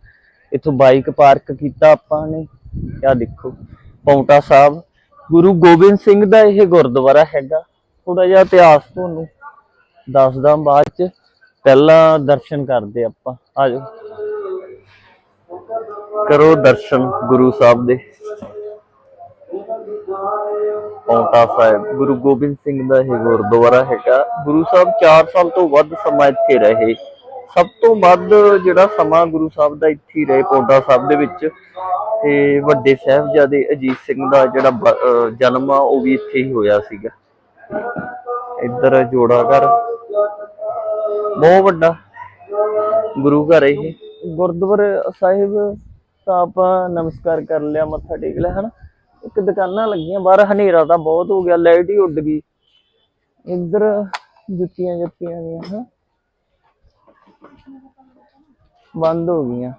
ਇੱਥੋਂ ਬਾਈਕ ਪਾਰਕ ਕੀਤਾ ਆਪਾਂ ਨੇ। ਆ ਦੇਖੋ, ਪੌਂਟਾ ਸਾਹਿਬ। ਗੁਰੂ ਗੋਬਿੰਦ ਸਿੰਘ ਦਾ ਇਹ ਗੁਰਦੁਆਰਾ ਹੈਗਾ। ਥੋੜਾ ਜਿਹਾ ਇਤਿਹਾਸ ਤੁਹਾਨੂੰ ਦੱਸਦਾ ਬਾਅਦ ਚ। ਪਹਿਲਾਂ ਦਰਸ਼ਨ ਕਰਦੇ ਆਪਾਂ। ਆ ਜਾਓ ਕਰੋ ਦਰਸ਼ਨ ਗੁਰੂ ਸਾਹਿਬ ਦੇ। ਪੌਂਟਾ ਸਾਹਿਬ, ਗੁਰੂ ਗੋਬਿੰਦ ਸਿੰਘ ਦਾ ਇਹ ਗੁਰਦੁਆਰਾ ਹੈਗਾ। ਗੁਰੂ ਸਾਹਿਬ 4 ਸਾਲ ਤੋਂ ਵੱਧ ਸਮਾਂ ਇੱਥੇ ਰਹੇ। ਸਭ ਤੋਂ ਵੱਧ ਜਿਹੜਾ ਸਮਾਂ ਗੁਰੂ ਸਾਹਿਬ ਦਾ ਇੱਥੇ ਹੀ ਰਹੇ ਪੌਂਟਾ ਸਾਹਿਬ ਦੇ ਵਿੱਚ। ਤੇ ਵੱਡੇ ਸਾਹਿਬਜ਼ਾਦੇ ਅਜੀਤ ਸਿੰਘ ਦਾ ਜਿਹੜਾ ਜਨਮ ਆ, ਉਹ ਵੀ ਇੱਥੇ ਹੀ ਹੋਇਆ ਸੀਗਾ। ਇੱਧਰ ਜੋੜਾ ਘਰ। ਬਹੁਤ ਵੱਡਾ ਗੁਰੂ ਘਰ ਇਹ। ਗੁਰਦੁਆਰੇ ਸਾਹਿਬ ਤਾਂ ਆਪਾਂ ਨਮਸਕਾਰ ਕਰ ਲਿਆ, ਮੱਥਾ ਟੇਕ ਲਿਆ, ਹਨਾ? ਇੱਕ ਦੁਕਾਨਾਂ ਲੱਗੀਆਂ, ਬਾਹਰ ਹਨੇਰਾ ਤਾਂ ਬਹੁਤ ਹੋ ਗਿਆ, ਲਾਈਟ ਹੀ ਉੱਡ ਗਈ। ਇੱਧਰ ਜੁੱਤੀਆਂ ਜੁੱਤੀਆਂ ਦੀਆਂ ਹਾਂ ਬੰਦ ਹੋ ਗਈਆਂ।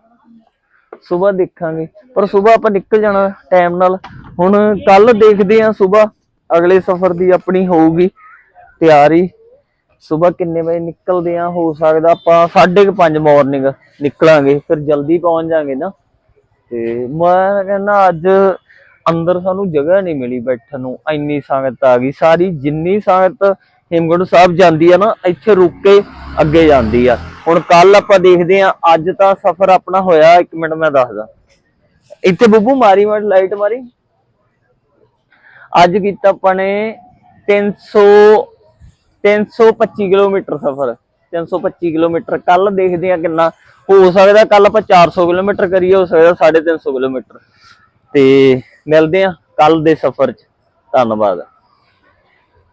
ਸਵੇਰ ਦੇਖਾਂਗੇ। ਪਰ ਸਵੇਰ ਆਪਾਂ ਨਿਕਲ ਜਾਣਾ ਟਾਈਮ ਨਾਲ। ਹੁਣ ਕੱਲ ਦੇਖਦੇ ਆਂ ਸਵੇਰ ਅਗਲੇ ਸਫ਼ਰ ਦੀ ਆਪਣੀ ਹੋਊਗੀ ਤਿਆਰੀ। ਸਵੇਰ ਕਿੰਨੇ ਵਜੇ ਨਿਕਲਦੇ ਆ, ਹੋ ਸਕਦਾ ਆਪਾਂ 5:30 ਮਾਰਨਿੰਗ ਨਿਕਲਾਂਗੇ, ਫਿਰ ਜਲਦੀ ਪਹੁੰਚ ਜਾਾਂਗੇ ਨਾ। ਤੇ ਮੈਂ ਕਹਿੰਦਾ ਅੱਜ ਅੰਦਰ ਸਾਨੂੰ ਜਗ੍ਹਾ ਨਹੀਂ ਮਿਲੀ ਬੈਠਣ ਨੂੰ, ਇੰਨੀ ਸੰਗਤ ਆ ਗਈ। ਸਾਰੀ ਜਿੰਨੀ ਸੰਗਤ ਹੇਮਗੁੰਡ ਸਾਹਿਬ ਜਾਂਦੀ ਆ ਨਾ, ਇੱਥੇ ਰੁਕ ਕੇ ਅੱਗੇ ਜਾਂਦੀ ਆ। ਹੁਣ ਕੱਲ ਆਪਾਂ ਦੇਖਦੇ ਆ, ਅੱਜ ਤਾਂ ਸਫ਼ਰ ਆਪਣਾ ਹੋਇਆ, ਇੱਕ ਮਿੰਟ ਮੈਂ ਦੱਸਦਾ। ਇੱਥੇ ਬੱਬੂ, ਮਾਰੀ, ਮਾਰ, ਲਾਈਟ ਮਾਰੀ। ਅੱਜ ਕੀਤਾ ਆਪਾਂ ਨੇ 300 325 ਕਿਲੋਮੀਟਰ ਸਫ਼ਰ 325 ਕਿਲੋਮੀਟਰ। ਕੱਲ ਦੇਖਦੇ ਆ ਕਿੰਨਾ ਹੋ ਸਕਦਾ ਕੱਲ ਆਪਾਂ 400 ਕਿਲੋਮੀਟਰ ਕਰੀਏ, ਹੋ ਸਕਦਾ 350 ਕਿਲੋਮੀਟਰ। ਤੇ ਮਿਲਦੇ ਆ ਕੱਲ ਦੇ ਸਫ਼ਰ 'ਚ। ਧੰਨਵਾਦ।